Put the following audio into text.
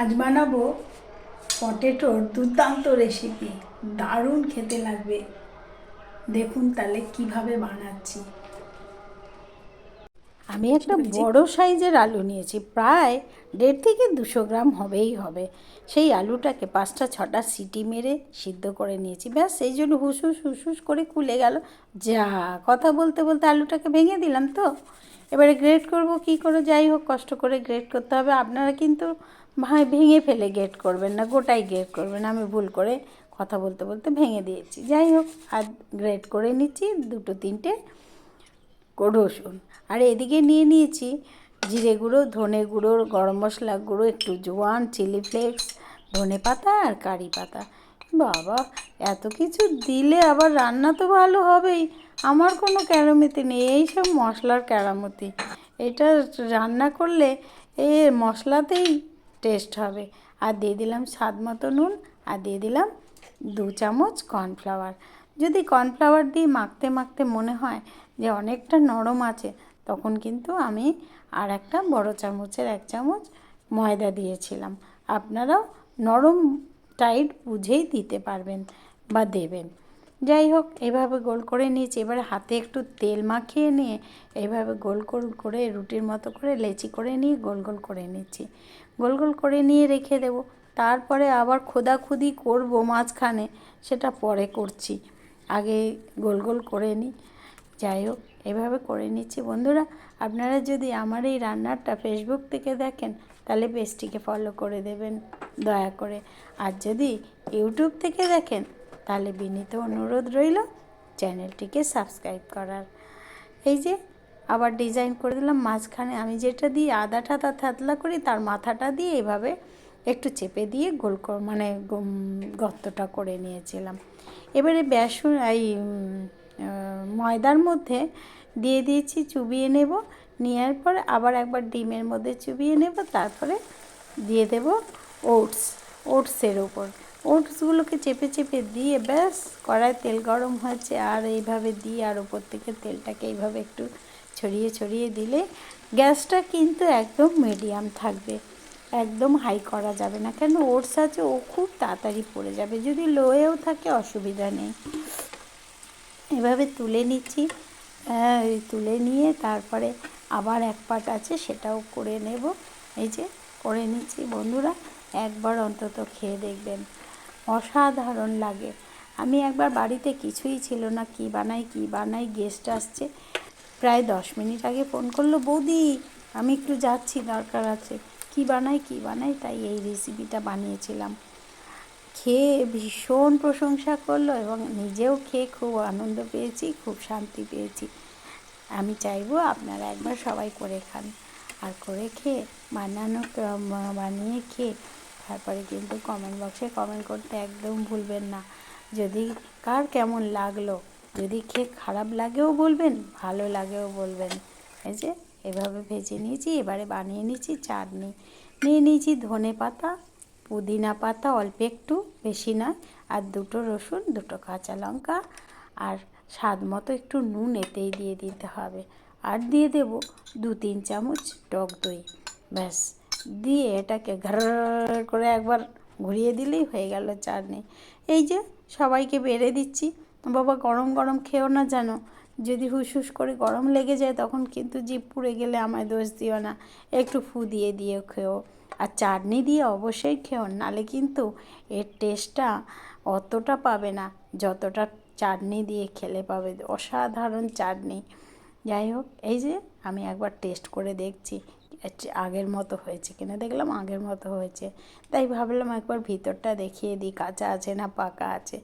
আজ বানাবো পটেটোর দুর্দান্ত রেসিপি দারুণ খেতে লাগবে। দেখুন তাহলে কীভাবে বানাচ্ছি। আমি একটা বড় সাইজের আলু নিয়েছি প্রায় দেড় থেকে দুশো গ্রাম হবেই হবে। সেই আলুটাকে পাঁচটা ছটা সিটি মেরে সিদ্ধ করে নিয়েছি। ব্যাস সেই জন্য হুসুস হুসুস করে খুলে গেল। যা কথা বলতে বলতে আলুটাকে ভেঙে দিলাম তো। এবারে গ্রেড করব কি করে? যাই হোক কষ্ট করে গ্রেড করতে হবে। আপনারা কিন্তু ভেঙে ফেলে গ্রেট করবেন না, গোটাই গ্রেট করবেন। আমি ভুল করে কথা বলতে বলতে ভেঙে দিয়েছি। যাই হোক আর গ্রেট করে নিচ্ছি, দুটো তিনটে রসুন। আর এদিকে নিয়ে নিয়েছি জিরে গুঁড়ো, ধনে গুঁড়ো, গরম মশলা গুঁড়ো, একটু জোয়ান চিলি ফ্লেক্স ধনে পাতা আর কারি পাতা। বাবা, এত কিছু দিলে আবার রান্না তো ভালো হবেই। আমার কোনো ক্যারামতি নেই এই সব মশলার ক্যারামতি। এটা রান্না করলে এ মশলাতেই টেস্ট হবে। আর দিয়ে দিলাম স্বাদ মতো নুন আর দিয়ে দিলাম দু চামচ কর্নফ্লাওয়ার। যদি কর্নফ্লাওয়ার দিয়ে মাখতে মাখতে মনে হয় যে অনেকটা নরম আছে, তখন কিন্তু আমি আর একটা বড় চামচের এক চামচ ময়দা দিয়েছিলাম। আপনারাও নরম টাইট বুঝেই দিতে পারবেন বা দেবেন। যাই হোক এভাবে গোল করে নিয়েছি। এবার হাতে একটু তেল মাখিয়ে নিয়ে এইভাবে গোল গোল করে রুটির মতো করে লেচি করে নিয়ে গোল গোল করে নিচ্ছি। গোল গোল করে নিয়ে রেখে দেবো। তারপরে আবার খোদাখুদি করব মাঝখানে, সেটা পরে করছি। আগে গোল গোল করে নিই। যাই হোক এভাবে করে নিচ্ছি। বন্ধুরা, আপনারা যদি আমার এই রান্নাটা ফেসবুক থেকে দেখেন, তাহলে পেজটিকে ফলো করে দেবেন। দয়া করে। আর যদি ইউটিউব থেকে দেখেন তাহলে বিনীত অনুরোধ রইল চ্যানেলটিকে সাবস্ক্রাইব করার। এই যে আবার ডিজাইন করে দিলাম, মাঝখানে আমি যেটা দিয়ে আদা ঠাতা থাতলা করি তার মাথাটা দিয়ে এভাবে একটু চেপে দিয়ে গোল মানে গর্তটা করে নিয়েছিলাম। এবারে বেসন, এই ময়দার মধ্যে দিয়ে দিয়েছি, চুবিয়ে নেব। নেওয়ার পর আবার একবার ডিমের মধ্যে চুবিয়ে নেব, তারপরে দিয়ে দেব ওটস, ওটসের ওপর ওটসগুলোকে চেপে চেপে দিয়ে ব্যাস কড়ায় তেল গরম হয়েছে, আর এইভাবে দিয়ে আর ওপর থেকে তেলটাকে এইভাবে একটু ছড়িয়ে ছড়িয়ে দিলে গ্যাসটা কিন্তু একদম মিডিয়াম থাকবে। একদম হাই করা যাবে না, কেন ওটস আছে ও খুব তাড়াতাড়ি পড়ে যাবে, যদি লোয়েও থাকে অসুবিধা নেই। এভাবে তুলে নিচ্ছি তুলে নিয়ে তারপরে আবার এক পাট আছে সেটাও করে নেব। এই যে, করে নিচ্ছি বন্ধুরা, একবার অন্তত খেয়ে দেখবেন। অসাধারণ লাগে। আমি একবার বাড়িতে কিছুই ছিল না, কি বানাই কি বানাই গেস্ট আসছে। প্রায় দশ মিনিট আগে ফোন করল, বৌদি, আমি একটু যাচ্ছি, দরকার আছে। কি বানাই কি বানাই? তাই এই রেসিপিটা বানিয়েছিলাম। খেয়ে ভীষণ প্রশংসা করল এবং নিজেও খেয়ে খুব আনন্দ পেয়েছি, খুব শান্তি পেয়েছি। আমি চাইব আপনারা একবার সবাই করে খান। আর করে খেয়ে বানানো, বানিয়ে খেয়ে তারপরে কিন্তু কমেন্ট বক্সে কমেন্ট করতে একদম ভুলবেন না। যদি কার কেমন লাগল, যদি খেয়ে খারাপ লাগেও বলবেন, ভালো লাগেও বলবেন। এই যে, এভাবে ভেজে নিয়েছি, এবারে বানিয়ে নিয়েছি চাটনি। নিয়ে নিয়েছি ধনে পাতা, পুদিনা পাতা, অল্প একটু, বেশি নয়। আর দুটো রসুন, দুটো কাঁচা লঙ্কা, আর স্বাদ মতো একটু নুন এতেই দিয়ে দিতে হবে। আর দিয়ে দেব দু তিন চামচ টক দই। ব্যাস। দিয়ে এটাকে ঘর করে একবার ঘুরিয়ে দিলেই হয়ে গেল চাটনি। এই যে সবাইকে বেড়ে দিচ্ছি। বাবা গরম গরম খেও না জানো? যদি হুস হুস করে গরম লেগে যায় তখন কিন্তু জিপ পুড়ে গেলে আমায় দোষ দিও না। একটু ফু দিয়ে দিয়ে খেও। আর চাটনি দিয়ে অবশ্যই খেও, নালে কিন্তু এর টেস্টটা অতটা পাবে না। যতটা চাটনি দিয়ে খেলে পাবে, অসাধারণ চাটনি। যাই হোক, এই যে আমি একবার টেস্ট করে দেখছি। আগের মতো হয়েছে কিনা দেখলাম আগের মতো হয়েছে। তাই ভাবলাম একবার ভিতরটা দেখিয়ে দিই, কাঁচা আছে না পাকা আছে।